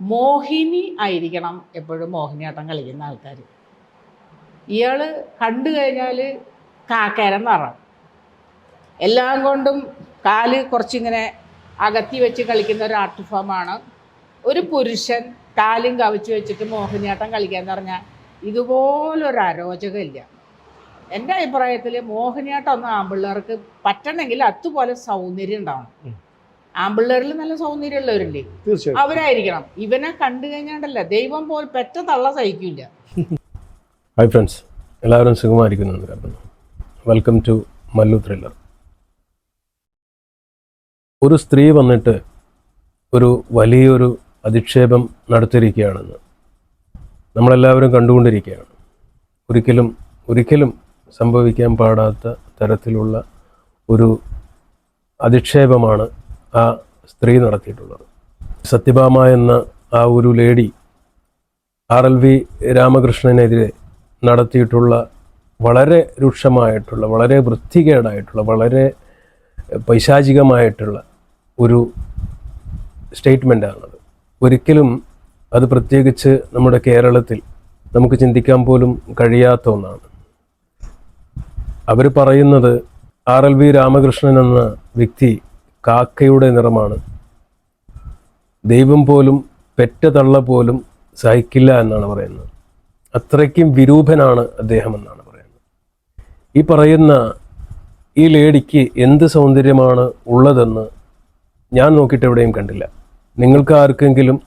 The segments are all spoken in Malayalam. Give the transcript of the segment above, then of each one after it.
മോഹിനി ആയിരിക്കണം എപ്പോഴും മോഹിനിയാട്ടം കളിക്കുന്ന ആൾക്കാർ ഇയാൾ കണ്ടു കഴിഞ്ഞാൽ കാക്കേരം നിറം എല്ലാം കൊണ്ടും കാൽ കുറച്ചിങ്ങനെ അകത്തി വെച്ച് കളിക്കുന്ന ഒരു ആർട്ട് ഫോമാണ് ഒരു പുരുഷൻ കാലും കവിച്ച് വെച്ചിട്ട് മോഹിനിയാട്ടം കളിക്കാന്ന് പറഞ്ഞാൽ ഇതുപോലൊരു അരോചകമില്ല. എന്റെ അഭിപ്രായത്തിൽ മോഹിനിയാട്ടം ഒന്ന് ആമ്പിള്ളേർക്ക് പറ്റണമെങ്കിൽ അതുപോലെ സൗന്ദര്യം ഉണ്ടാവണം. ആമ്പിള്ളേരിൽ നല്ല സൗന്ദര്യമുള്ളവരില്ലേ തീർച്ചയായും അവരായിരിക്കണം. ഇവനെ കണ്ടു കഴിഞ്ഞാണ്ടല്ല ദൈവം പോൽ പെറ്റ തള്ള സഹിക്കില്ല ഹായ് ഫ്രണ്ട്സ് എല്ലാവരും സുഖമായിരിക്കുന്നു കരുതുന്നു വെൽക്കം ടു മല്ലു ത്രില്ലർ ഒരു സ്ത്രീ വന്നിട്ട് ഒരു വലിയൊരു അധിക്ഷേപം നടത്തിയിരിക്കുകയാണെന്ന് നമ്മളെല്ലാവരും കണ്ടുകൊണ്ടിരിക്കുകയാണ്. ഒരിക്കലും ഒരിക്കലും സംഭവിക്കാൻ പാടാത്ത തരത്തിലുള്ള ഒരു അധിക്ഷേപമാണ് ആ സ്ത്രീ നടത്തിയിട്ടുള്ളത്. സത്യഭാമ എന്ന ആ ഒരു ലേഡി ആർ എൽ വി രാമകൃഷ്ണനെതിരെ നടത്തിയിട്ടുള്ള വളരെ രൂക്ഷമായിട്ടുള്ള വളരെ വൃത്തികേടായിട്ടുള്ള വളരെ പൈശാചികമായിട്ടുള്ള ഒരു സ്റ്റേറ്റ്മെന്റാണത് ഒരിക്കലും അത് പ്രത്യേകിച്ച് നമ്മുടെ കേരളത്തിൽ നമുക്ക് ചിന്തിക്കാൻ പോലും കഴിയാത്ത ഒന്നാണ്. അവർ പറയുന്നത് ആർ എൽ വി രാമകൃഷ്ണൻ എന്ന വ്യക്തി കാക്കയുടെ നിറമാണ്. ദൈവം പോലും പെറ്റ തള്ള പോലും സഹിക്കില്ല എന്നാണ് പറയുന്നത്. അത്രയ്ക്കും വിരൂപനാണ് അദ്ദേഹം എന്നാണ് പറയുന്നത്. ഈ പറയുന്ന ഈ ലേഡിക്ക് എന്ത് സൗന്ദര്യമാണ് ഉള്ളതെന്ന് ഞാൻ നോക്കിയിട്ട് എവിടെയും കണ്ടില്ല. നിങ്ങൾക്ക് ആർക്കെങ്കിലും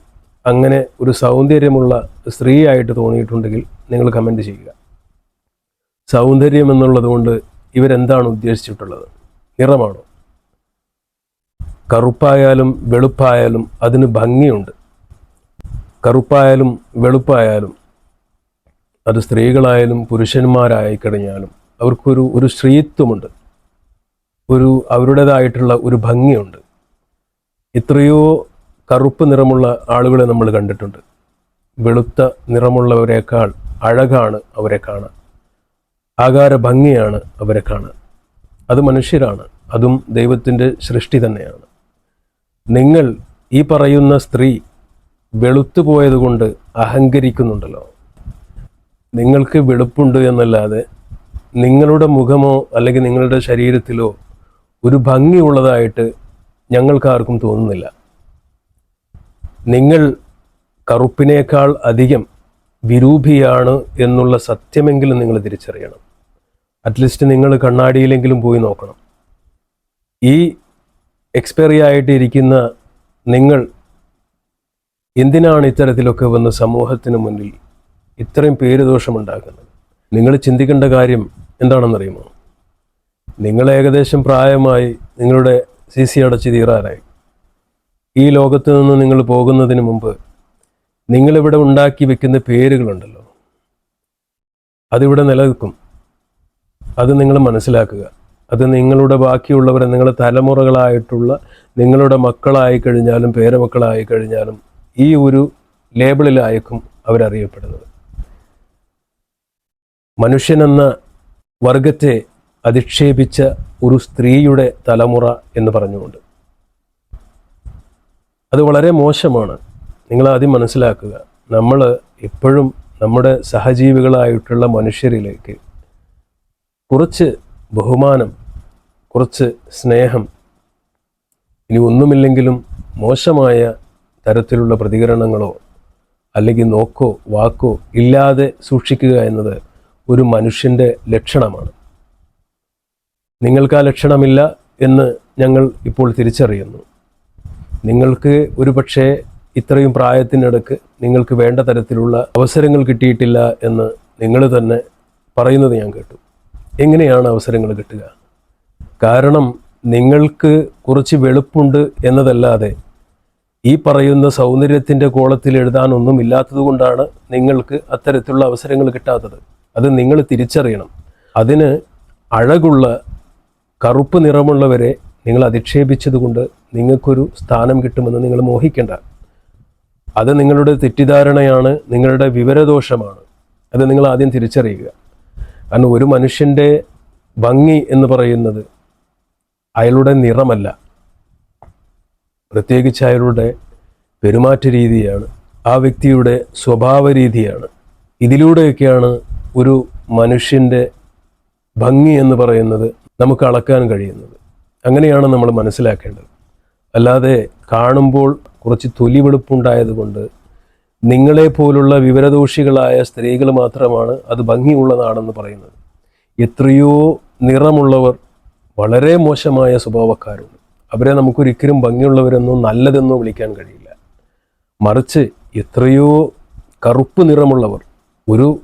അങ്ങനെ ഒരു സൗന്ദര്യമുള്ള സ്ത്രീയായിട്ട് തോന്നിയിട്ടുണ്ടെങ്കിൽ നിങ്ങൾ കമന്റ് ചെയ്യുക. സൗന്ദര്യം എന്നുള്ളത് കൊണ്ട് ഇവരെന്താണ് ഉദ്ദേശിച്ചിട്ടുള്ളത്? നിറമാണോ? കറുപ്പായാലും വെളുപ്പായാലും അതിന് ഭംഗിയുണ്ട്. കറുപ്പായാലും വെളുപ്പായാലും അത് സ്ത്രീകളായാലും പുരുഷന്മാരായി കഴിഞ്ഞാലും അവർക്കൊരു ഒരു സ്ത്രീത്വമുണ്ട്. ഒരു അവരുടേതായിട്ടുള്ള ഒരു ഭംഗിയുണ്ട്. എത്രയോ കറുപ്പ് നിറമുള്ള ആളുകളെ നമ്മൾ കണ്ടിട്ടുണ്ട്. വെളുത്ത നിറമുള്ളവരെക്കാൾ അഴകാണ് അവരെ കാണാൻ. ആകാര ഭംഗിയാണ് അവരെ കാണാൻ. അത് മനുഷ്യരാണ്. അതും ദൈവത്തിന്റെ സൃഷ്ടി തന്നെയാണ്. നിങ്ങൾ ഈ പറയുന്ന സ്ത്രീ വെളുത്തു പോയതുകൊണ്ട് അഹങ്കരിക്കുന്നുണ്ടല്ലോ. നിങ്ങൾക്ക് വെളുപ്പുണ്ട് എന്നല്ലാതെ നിങ്ങളുടെ മുഖമോ അല്ലെങ്കിൽ നിങ്ങളുടെ ശരീരത്തിലോ ഒരു ഭംഗിയുള്ളതായിട്ട് ഞങ്ങൾക്കാർക്കും തോന്നുന്നില്ല. നിങ്ങൾ കറുപ്പിനേക്കാൾ അധികം വിരൂപിയാണ് എന്നുള്ള സത്യമെങ്കിലും നിങ്ങൾ തിരിച്ചറിയണം. അറ്റ്ലീസ്റ്റ് നിങ്ങൾ കണ്ണാടിയിലെങ്കിലും പോയി നോക്കണം. ഈ എക്സ്പയറി ആയിട്ടിരിക്കുന്ന നിങ്ങൾ എന്തിനാണ് ഇത്തരത്തിലൊക്കെ വന്ന് സമൂഹത്തിന് മുന്നിൽ ഇത്രയും പേരുദോഷമുണ്ടാക്കുന്നത്? നിങ്ങൾ ചിന്തിക്കേണ്ട കാര്യം എന്താണെന്നറിയുമോ? നിങ്ങൾ ഏകദേശം പ്രായമായി നിങ്ങളുടെ സി സി അടച്ച് തീരാറായി. ഈ ലോകത്ത് നിന്ന് നിങ്ങൾ പോകുന്നതിന് മുമ്പ് നിങ്ങളിവിടെ ഉണ്ടാക്കി വെക്കുന്ന പേരുകളുണ്ടല്ലോ. അതിവിടെ നിലനിൽക്കും. അത് നിങ്ങൾ മനസ്സിലാക്കുക. അത് നിങ്ങളുടെ ബാക്കിയുള്ളവരെ നിങ്ങളുടെ തലമുറകളായിട്ടുള്ള നിങ്ങളുടെ മക്കളായി കഴിഞ്ഞാലും പേരമക്കളായി കഴിഞ്ഞാലും ഈ ഒരു ലേബിളിലായിരിക്കും അവരറിയപ്പെടുന്നത്. മനുഷ്യനെന്ന വർഗത്തെ അധിക്ഷേപിച്ച ഒരു സ്ത്രീയുടെ തലമുറ എന്ന് പറഞ്ഞുകൊണ്ട്. അത് വളരെ മോശമാണ്. നിങ്ങൾ ആദ്യം മനസ്സിലാക്കുക നമ്മൾ എപ്പോഴും നമ്മുടെ സഹജീവികളായിട്ടുള്ള മനുഷ്യരിലേക്ക് കുറച്ച് ബഹുമാനം കുറച്ച് സ്നേഹം ഇനി ഒന്നുമില്ലെങ്കിലും മോശമായ തരത്തിലുള്ള പ്രതികരണങ്ങളോ അല്ലെങ്കിൽ നോക്കോ വാക്കോ ഇല്ലാതെ സൂക്ഷിക്കുക എന്നത് ഒരു മനുഷ്യന്റെ ലക്ഷണമാണ്. നിങ്ങൾക്ക് ആ ലക്ഷണമില്ല എന്ന് ഞങ്ങൾ ഇപ്പോൾ തിരിച്ചറിയുന്നു. നിങ്ങൾക്ക് ഒരു പക്ഷേ ഇത്രയും പ്രായത്തിനിടക്ക് നിങ്ങൾക്ക് വേണ്ട തരത്തിലുള്ള അവസരങ്ങൾ കിട്ടിയിട്ടില്ല എന്ന് നിങ്ങൾ തന്നെ പറയുന്നത് ഞാൻ കേട്ടു. എങ്ങനെയാണ് അവസരങ്ങൾ കിട്ടുക? കാരണം നിങ്ങൾക്ക് കുറച്ച് വെളുപ്പുണ്ട് എന്നതല്ലാതെ ഈ പറയുന്ന സൗന്ദര്യത്തിന്റെ കോളത്തിൽ എഴുതാനൊന്നും ഇല്ലാത്തത് കൊണ്ടാണ് നിങ്ങൾക്ക് അത്തരത്തിലുള്ള അവസരങ്ങൾ കിട്ടാത്തത്. അത് നിങ്ങൾ തിരിച്ചറിയണം. അതിന് അഴകുള്ള കറുപ്പ് നിറമുള്ളവരെ നിങ്ങൾ അധിക്ഷേപിച്ചതുകൊണ്ട് നിങ്ങൾക്കൊരു സ്ഥാനം കിട്ടുമെന്ന് നിങ്ങൾ മോഹിക്കേണ്ട. അത് നിങ്ങളുടെ തെറ്റിദ്ധാരണയാണ് നിങ്ങളുടെ വിവരദോഷമാണ്. അത് നിങ്ങൾ ആദ്യം തിരിച്ചറിയുക. കാരണം ഒരു മനുഷ്യന്റെ ഭംഗി എന്ന് പറയുന്നത് അയാളുടെ നിറമല്ല. പ്രത്യേകിച്ച് അയാളുടെ പെരുമാറ്റ രീതിയാണ് ആ വ്യക്തിയുടെ സ്വഭാവ രീതിയാണ്. ഇതിലൂടെയൊക്കെയാണ് ഒരു മനുഷ്യന്റെ ഭംഗി എന്ന് പറയുന്നത് നമുക്ക് അളക്കാൻ കഴിയുന്നത്. അങ്ങനെയാണ് നമ്മൾ മനസ്സിലാക്കേണ്ടത്. അല്ലാതെ കാണുമ്പോൾ കുറച്ച് തൊലി വെളുപ്പുണ്ടായതുകൊണ്ട് നിങ്ങളെ പോലുള്ള വിവരദോഷികളായ സ്ത്രീകൾ മാത്രമാണ് അത് ഭംഗിയുള്ളതാണെന്ന് പറയുന്നത്. എത്രയോ നിറമുള്ളവർ വളരെ മോശമായ സ്വഭാവക്കാരുണ്ട്. അവരെ നമുക്കൊരിക്കലും ഭംഗിയുള്ളവരെന്നോ നല്ലതെന്നോ വിളിക്കാൻ കഴിയില്ല. മറിച്ച് എത്രയോ കറുപ്പ് നിറമുള്ളവർ ഒരു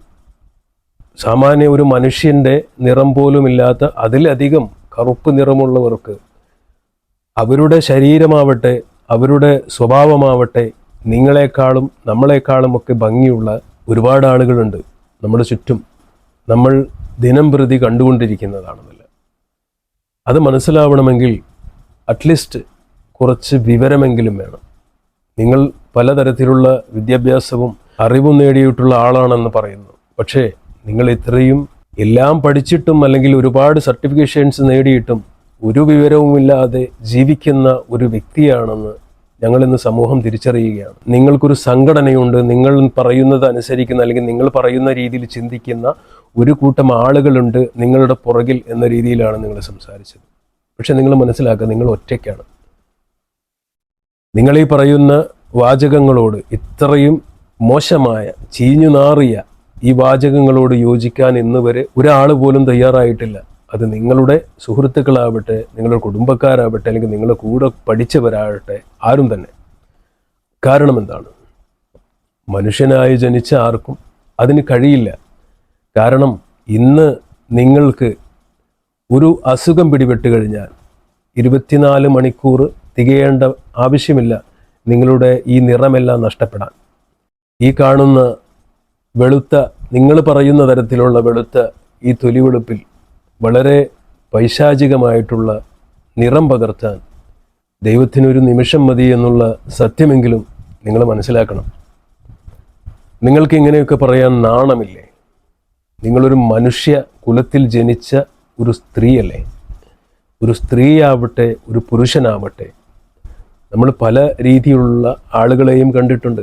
സാമാന്യ ഒരു മനുഷ്യന്റെ നിറം പോലുമില്ലാത്ത അതിലധികം കറുപ്പ് നിറമുള്ളവർക്ക് അവരുടെ ശരീരമാവട്ടെ അവരുടെ സ്വഭാവമാവട്ടെ നിങ്ങളെക്കാളും നമ്മളെക്കാളും ഒക്കെ ഭംഗിയുള്ള ഒരുപാട് ആളുകളുണ്ട് നമ്മുടെ ചുറ്റും. നമ്മൾ ദിനം പ്രതി കണ്ടുകൊണ്ടിരിക്കുന്നതാണെന്നല്ല? അത് മനസ്സിലാവണമെങ്കിൽ അറ്റ്ലീസ്റ്റ് കുറച്ച് വിവരമെങ്കിലും വേണം. നിങ്ങൾ പലതരത്തിലുള്ള വിദ്യാഭ്യാസവും അറിവും നേടിയിട്ടുള്ള ആളാണെന്ന് പറയുന്നു. പക്ഷേ നിങ്ങൾ ഇത്രയും എല്ലാം പഠിച്ചിട്ടും അല്ലെങ്കിൽ ഒരുപാട് സർട്ടിഫിക്കേഷൻസ് നേടിയിട്ടും ഒരു വിവരവുമില്ലാതെ ജീവിക്കുന്ന ഒരു വ്യക്തിയാണെന്ന് ഞങ്ങൾ ഇന്ന് സമൂഹം തിരിച്ചറിയുകയാണ്. നിങ്ങൾക്കൊരു സംഘടനയുണ്ട് നിങ്ങൾ പറയുന്നത് അനുസരിക്കുന്ന അല്ലെങ്കിൽ നിങ്ങൾ പറയുന്ന രീതിയിൽ ചിന്തിക്കുന്ന ഒരു കൂട്ടം ആളുകളുണ്ട് നിങ്ങളുടെ പുറകിൽ എന്ന രീതിയിലാണ് നിങ്ങൾ സംസാരിച്ചത്. പക്ഷെ നിങ്ങൾ മനസ്സിലാക്കുക നിങ്ങൾ ഒറ്റയ്ക്കാണ്. നിങ്ങൾ ഈ പറയുന്ന വാചകങ്ങളോട് ഇത്രയും മോശമായ ചീഞ്ഞു നാറിയ ഈ വാചകങ്ങളോട് യോജിക്കാൻ ഇന്ന് വരെ ഒരാൾ പോലും തയ്യാറായിട്ടില്ല. അത് നിങ്ങളുടെ സുഹൃത്തുക്കളാവട്ടെ നിങ്ങളുടെ കുടുംബക്കാരാവട്ടെ അല്ലെങ്കിൽ നിങ്ങളുടെ കൂടെ പഠിച്ചവരാകട്ടെ ആരും തന്നെ. കാരണം എന്താണ്? മനുഷ്യനായി ജനിച്ച ആർക്കും അതിന് കഴിയില്ല. കാരണം ഇന്ന് നിങ്ങൾക്ക് ഒരു അസുഖം പിടിപെട്ട് കഴിഞ്ഞാൽ ഇരുപത്തിനാല് മണിക്കൂർ തികയേണ്ട ആവശ്യമില്ല നിങ്ങളുടെ ഈ നിറമെല്ലാം നഷ്ടപ്പെടാൻ. ഈ കാണുന്ന വെളുത്ത നിങ്ങൾ പറയുന്ന തരത്തിലുള്ള വെളുത്ത ഈ തൊലി വെളുപ്പിൽ വളരെ പൈശാചികമായിട്ടുള്ള നിറം പകർത്താൻ ദൈവത്തിനൊരു നിമിഷം മതി എന്നുള്ള സത്യമെങ്കിലും നിങ്ങൾ മനസ്സിലാക്കണം. നിങ്ങൾക്ക് ഇങ്ങനെയൊക്കെ പറയാൻ നാണമില്ലേ? നിങ്ങളൊരു മനുഷ്യ കുലത്തിൽ ജനിച്ച ഒരു സ്ത്രീയല്ലേ? ഒരു സ്ത്രീയാവട്ടെ ഒരു പുരുഷനാവട്ടെ. നമ്മൾ പല രീതിയിലുള്ള ആളുകളെയും കണ്ടിട്ടുണ്ട്.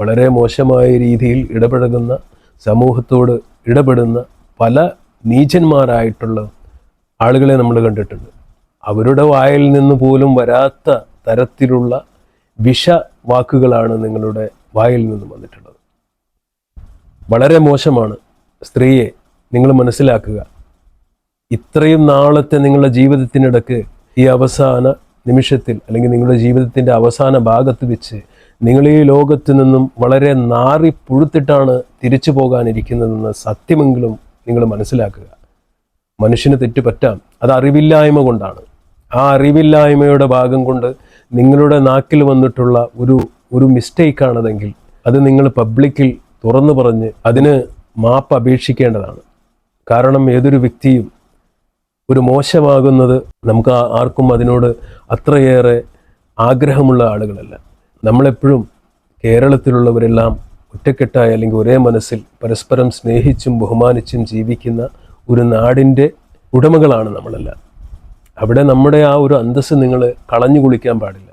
വളരെ മോശമായ രീതിയിൽ ഇടപഴകുന്ന സമൂഹത്തോട് ഇടപെടുന്ന പല നീചന്മാരായിട്ടുള്ള ആളുകളെ നമ്മൾ കണ്ടിട്ടുണ്ട്. അവരുടെ വായിൽ നിന്ന് പോലും വരാത്ത തരത്തിലുള്ള വിഷ വാക്കുകളാണ് നിങ്ങളുടെ വായിൽ നിന്ന് വന്നിട്ടുള്ളത്. വളരെ മോശമാണ് സ്ത്രീയെ നിങ്ങൾ മനസ്സിലാക്കുക. ഇത്രയും നാളത്തെ നിങ്ങളുടെ ജീവിതത്തിനിടക്ക് ഈ അവസാന നിമിഷത്തിൽ അല്ലെങ്കിൽ നിങ്ങളുടെ ജീവിതത്തിന്റെ അവസാന ഭാഗത്ത് വെച്ച് നിങ്ങൾ ഈ ലോകത്തു നിന്നും വളരെ നാറി പുഴുത്തിട്ടാണ് തിരിച്ചു പോകാനിരിക്കുന്നതെന്ന് സത്യമെങ്കിലും നിങ്ങൾ മനസ്സിലാക്കുക. മനുഷ്യന് തെറ്റ് പറ്റാം. അത് അറിവില്ലായ്മ കൊണ്ടാണ്. ആ അറിവില്ലായ്മയുടെ ഭാഗം കൊണ്ട് നിങ്ങളുടെ നാക്കിൽ വന്നിട്ടുള്ള ഒരു ഒരു മിസ്റ്റേക്കാണതെങ്കിൽ അത് നിങ്ങൾ പബ്ലിക്കിൽ തുറന്നു പറഞ്ഞ് അതിന് മാപ്പ് അപേക്ഷിക്കേണ്ടതാണ്. കാരണം ഏതൊരു വ്യക്തിയും ഒരു മോശമാകുന്നത് നമുക്ക് ആർക്കും അതിനോട് അത്രയേറെ ആഗ്രഹമുള്ള ആളുകളല്ല. നമ്മളെപ്പോഴും കേരളത്തിലുള്ളവരെല്ലാം ഒറ്റക്കെട്ടായി അല്ലെങ്കിൽ ഒരേ മനസ്സിൽ പരസ്പരം സ്നേഹിച്ചും ബഹുമാനിച്ചും ജീവിക്കുന്ന ഒരു നാടിന്റെ ഉടമകളാണ് നമ്മളെല്ലാം. അവിടെ നമ്മുടെ ആ ഒരു അന്തസ്സ് നിങ്ങൾ കളഞ്ഞു കുളിക്കാൻ പാടില്ല.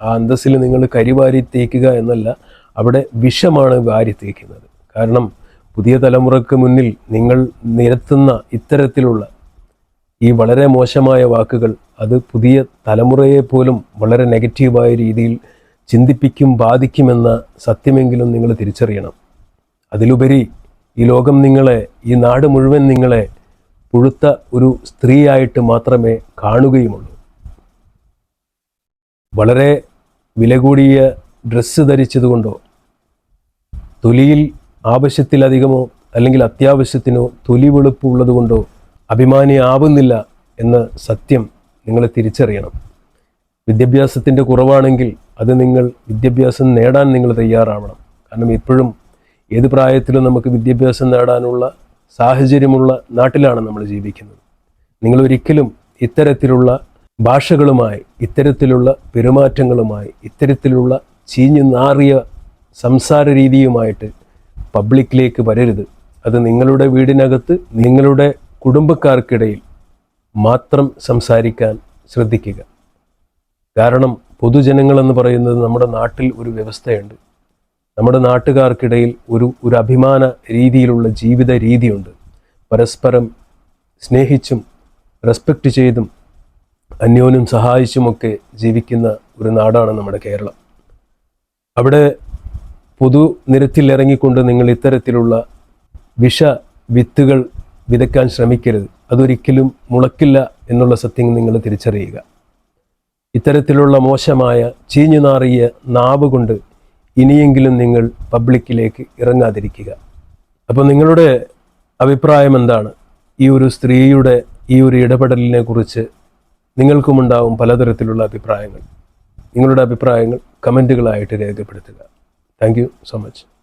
ആ അന്തസ്സിൽ നിങ്ങൾ കരിവാരി തേക്കുക എന്നല്ല അവിടെ വിഷമാണ് വാരി തേക്കുന്നത്. കാരണം പുതിയ തലമുറയ്ക്ക് മുന്നിൽ നിങ്ങൾ നിരത്തുന്ന ഇത്തരത്തിലുള്ള ഈ വളരെ മോശമായ വാക്കുകൾ അത് പുതിയ തലമുറയെ പോലും വളരെ നെഗറ്റീവായ രീതിയിൽ ചിന്തിപ്പിക്കും ബാധിക്കുമെന്ന സത്യമെങ്കിലും നിങ്ങൾ തിരിച്ചറിയണം. അതിലുപരി ഈ ലോകം നിങ്ങളെ ഈ നാട് മുഴുവൻ നിങ്ങളെ പുഴുത്ത ഒരു സ്ത്രീയായിട്ട് മാത്രമേ കാണുകയുമുള്ളൂ. വളരെ വില കൂടിയ ഡ്രസ്സ് ധരിച്ചതുകൊണ്ടോ തൊലിയിൽ ആവശ്യത്തിലധികമോ അല്ലെങ്കിൽ അത്യാവശ്യത്തിനോ തൊലി വെളുപ്പ് ഉള്ളതുകൊണ്ടോ അഭിമാനിയാവുന്നില്ല എന്ന സത്യം നിങ്ങൾ തിരിച്ചറിയണം. വിദ്യാഭ്യാസത്തിന്റെ കുറവാണെങ്കിൽ അത് നിങ്ങൾ വിദ്യാഭ്യാസം നേടാൻ നിങ്ങൾ തയ്യാറാവണം. കാരണം ഇപ്പോഴും ഏത് പ്രായത്തിലും നമുക്ക് വിദ്യാഭ്യാസം നേടാനുള്ള സാഹചര്യമുള്ള നാട്ടിലാണ് നമ്മൾ ജീവിക്കുന്നത്. നിങ്ങൾ ഒരിക്കലും ഇത്തരത്തിലുള്ള ഭാഷകളുമായി ഇത്തരത്തിലുള്ള പെരുമാറ്റങ്ങളുമായി ഇത്തരത്തിലുള്ള ചീഞ്ഞു നാറിയ സംസാര രീതിയുമായിട്ട് പബ്ലിക്കിലേക്ക് വരരുത്. അത് നിങ്ങളുടെ വീടിനകത്ത് നിങ്ങളുടെ കുടുംബക്കാർക്കിടയിൽ മാത്രം സംസാരിക്കാൻ ശ്രദ്ധിക്കുക. കാരണം പൊതുജനങ്ങളെന്ന് പറയുന്നത് നമ്മുടെ നാട്ടിൽ ഒരു വ്യവസ്ഥയുണ്ട്. നമ്മുടെ നാട്ടുകാർക്കിടയിൽ ഒരു ഒരു അഭിമാന രീതിയിലുള്ള ജീവിത രീതിയുണ്ട്. പരസ്പരം സ്നേഹിച്ചും റെസ്പെക്റ്റ് ചെയ്തും അന്യോന്യം സഹായിച്ചുമൊക്കെ ജീവിക്കുന്ന ഒരു നാടാണ് നമ്മുടെ കേരളം. അവിടെ പൊതു നിരത്തിലിറങ്ങിക്കൊണ്ട് നിങ്ങൾ ഇത്തരത്തിലുള്ള വിഷ വിത്തുകൾ വിതയ്ക്കാൻ ശ്രമിക്കരുത്. അതൊരിക്കലും മുളക്കില്ല എന്നുള്ള സത്യം നിങ്ങൾ തിരിച്ചറിയുക. ഇത്തരത്തിലുള്ള മോശമായ ചീഞ്ഞു നാറിയ നാവ് കൊണ്ട് ഇനിയെങ്കിലും നിങ്ങൾ പബ്ലിക്കിലേക്ക് ഇറങ്ങാതിരിക്കുക. അപ്പോൾ നിങ്ങളുടെ അഭിപ്രായം എന്താണ്? ഈ ഒരു സ്ത്രീയുടെ ഈ ഒരു ഇടപെടലിനെ കുറിച്ച് നിങ്ങൾക്കുമുണ്ടാവും പലതരത്തിലുള്ള അഭിപ്രായങ്ങൾ. നിങ്ങളുടെ അഭിപ്രായങ്ങൾ കമന്റുകളായിട്ട് രേഖപ്പെടുത്തുക. Thank so much.